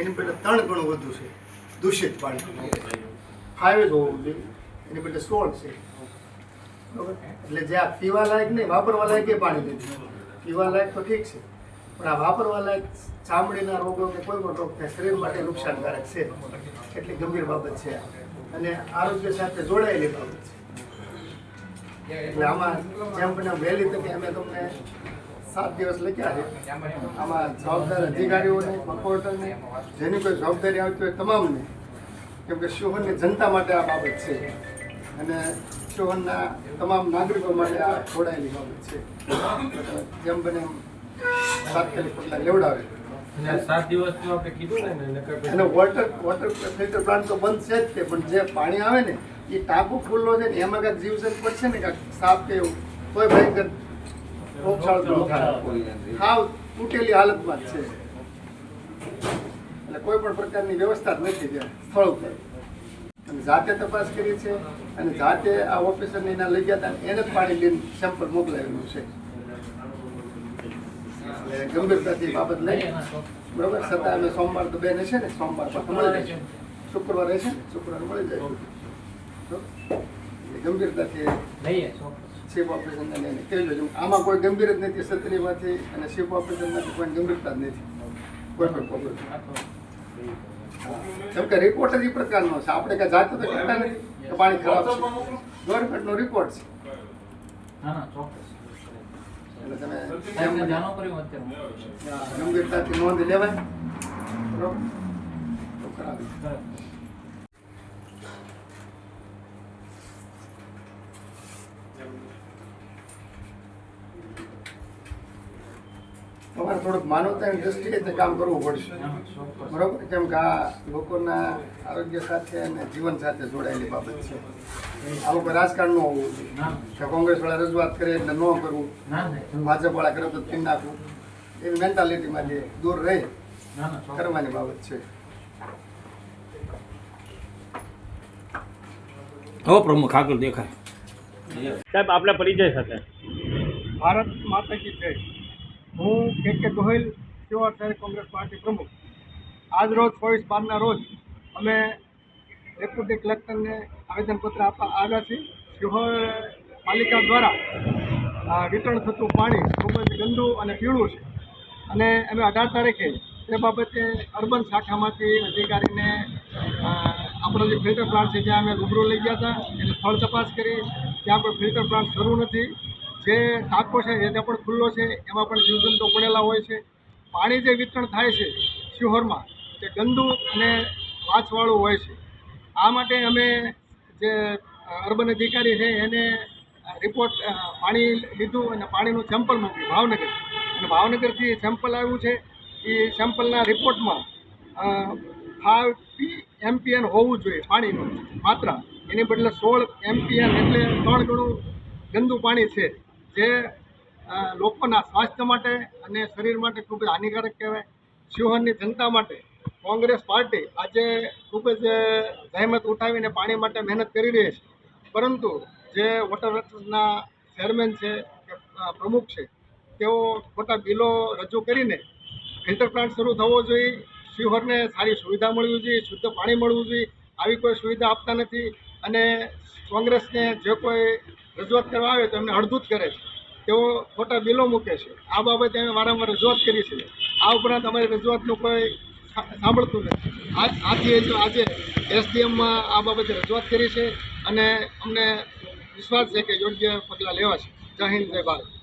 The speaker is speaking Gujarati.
એની બદલે ત્રણ ગણું વધુ છે. દૂષિત પાણી હાઈવે હોવું જોઈએ. એની બદલે સોળ છે. બરાબર? એટલે જે આ પીવા લાયક નહીં, વાપરવા લાયક એ પાણી નથી પીવા લાયક તો ઠીક છે. પણ આ વાપરવા લાયક ચામડીના રોગો કે કોઈ પણ રોગ થાય, શરીર માટે નુકસાનકારક છે. એટલી ગંભીર બાબત છે. અને આરોગ્ય સાથે જોડાયેલી બાબત છે. એટલે આમાં જેમ બને વહેલી તકે અમે તમને સાત દિવસ લખ્યા છે. આમાં જવાબદાર અધિકારીઓને કોર્પોરેટરને જેની કોઈ જવાબદારી આવતી હોય તમામને કેમ કે શોહનની જનતા માટે આ બાબત છે. અને શોહનના તમામ નાગરિકો માટે આ જોડાયેલી બાબત છે. જેમ બને એમ તાત્કાલિક પગલાં લેવડાવે. સાત દિવસનું આપણે કીધું ને અને વોટર વોટર ફિલ્ટર પ્લાન્ટ તો બંધ છે જ તે પણ જે પાણી આવે ને એ ટાંકુ ખુલ્લો છે ને એમાં કાંઈક જીવજંત પડશે ને કાંઈક સાપ કે એવું કોઈ થાય હાવ તૂટેલી હાલતમાં જ છે. એટલે કોઈ પણ પ્રકારની વ્યવસ્થા જ નથી ત્યાં સ્થળ ઉપર. અને જાતે તપાસ કરી છે અને જાતે આ ઓફિસરને એના લઈ ગયા હતા એને જ પાણી લઈને સેમ્પલ મોકલાવેલું છે. એટલે ગંભીરતાથી બાબત લઈ. બરોબર? છતાં અમે સોમવાર તો બેન છે ને સોમવાર પાછા મળી જાય શુક્રવાર રહેશે ને? શુક્રવાર મળી જાય. ગંભીરતાથી લઈએ. શિપ ઓપરેશન અને કહી આમાં કોઈ ગંભીર જ નથી સત્રીમાંથી અને શિપ ઓપરેશનમાંથી કોઈ ગંભીરતા જ નથી. કોઈ પણ પ્રોબ્લેમ કેમ કે રિપોર્ટ જ એ પ્રકારનો છે. આપણે કાંઈ જાતે તો કહેતા નથી કે પાણી ખરાબ છે. ગવર્મેન્ટનો રિપોર્ટ છે. ના ના ચોક્કસ. એટલે તમે ગંભીરતાથી નોંધ લેવાય. બરોબર તો કરાવી બરાબર. તમારે થોડુંક માનવતાની દ્રષ્ટિએ તે કામ કરવું પડશે. બરોબર? કેમ કે આ લોકોના આરોગ્ય સાથે અને જીવન સાથે જોડાયેલી બાબત છે. આ લોકો રાજકારણ ન હોવું જોઈએ. કે કોંગ્રેસ વાળા રજૂઆત કરે એટલે ન કરવું. ના ના. ભાજપ વાળા કરે તો પીન નાખવું. એવી મેન્ટાલિટીમાંથી દૂર રહી ના ના ચોક્કસ. કરવાની બાબત છે. હો પ્રમુખ આગળ દેખાય. સાહેબ આપણા પરિચય સાથે. ભારત માતા કી જય. હું કે કે ગોહિલ, સેવા શહેર કોંગ્રેસ પાર્ટી પ્રમુખ. આજ રોજ ચોવીસ બારના રોજ અમે ડેપ્યુટી કલેક્ટરને આવેદનપત્ર આપવા આવ્યા છીએ. શિહોર પાલિકા દ્વારા વિતરણ થતું પાણી ખૂબ જ ગંદુ અને પીળું છે. અને અમે અઢાર તારીખે તે બાબતે અર્બન શાખામાંથી અધિકારીને આપણો જે ફિલ્ટર પ્લાન્ટ છે, ત્યાં અમે રૂબરૂ લઈ ગયા હતા. એને સ્થળ તપાસ કરી. ત્યાં પણ ફિલ્ટર પ્લાન્ટ શરૂ નથી. જે ટાંકો છે એ ત્યાં પણ ખુલ્લો છે, એમાં પણ જીવજંતુ પડેલા હોય છે. પાણી જે વિતરણ થાય છે, શિહોરમાં, તે ગંદુ અને વાંચવાળું હોય છે. આ માટે અમે જે અર્બન અધિકારી છે, એને રિપોર્ટ પાણી લીધું અને પાણીનું સેમ્પલ મોકલ્યું, ભાવનગર. અને ભાવનગરથી સેમ્પલ આવ્યું છે, એ સેમ્પલના રિપોર્ટમાં ફાઈવ એમપીએન હોવું જોઈએ, પાણીનું, માત્ર. એની બદલે સોળ એમપીએન એટલે ત્રણ ગણું ગંદુ પાણી છે. જે લોકોના સ્વાસ્થ્ય માટે અને શરીર માટે ખૂબ જ હાનિકારક કહેવાય. શિવહરની જનતા માટે કોંગ્રેસ પાર્ટી આજે ખૂબ જ જહેમત ઉઠાવીને પાણી માટે મહેનત કરી રહી છે. પરંતુ જે વોટર વર્ક્સના ચેરમેન છે પ્રમુખ છે, તેઓ ખોટા બિલો રજૂ કરીને ફિલ્ટર પ્લાન્ટ શરૂ થવો જોઈએ. શિવહરને સારી સુવિધા મળવી જોઈએ, શુદ્ધ પાણી મળવું જોઈએ. આવી કોઈ સુવિધા આપતા નથી અને કોંગ્રેસને જે કોઈ રજૂઆત કરવા આવે તો એમને અડધૂત કરે છે. તેઓ ખોટા બિલો મૂકે છે. આ બાબતે અમે વારંવાર રજૂઆત કરી છે. આ ઉપરાંત અમારી રજૂઆતનું કોઈ સાંભળતું નથી. આથી જો આજે એસડીએમમાં આ બાબતે રજૂઆત કરી છે અને અમને વિશ્વાસ છે કે યોગ્ય પગલાં લેવા છે જય હિન્દ, જય ભારત.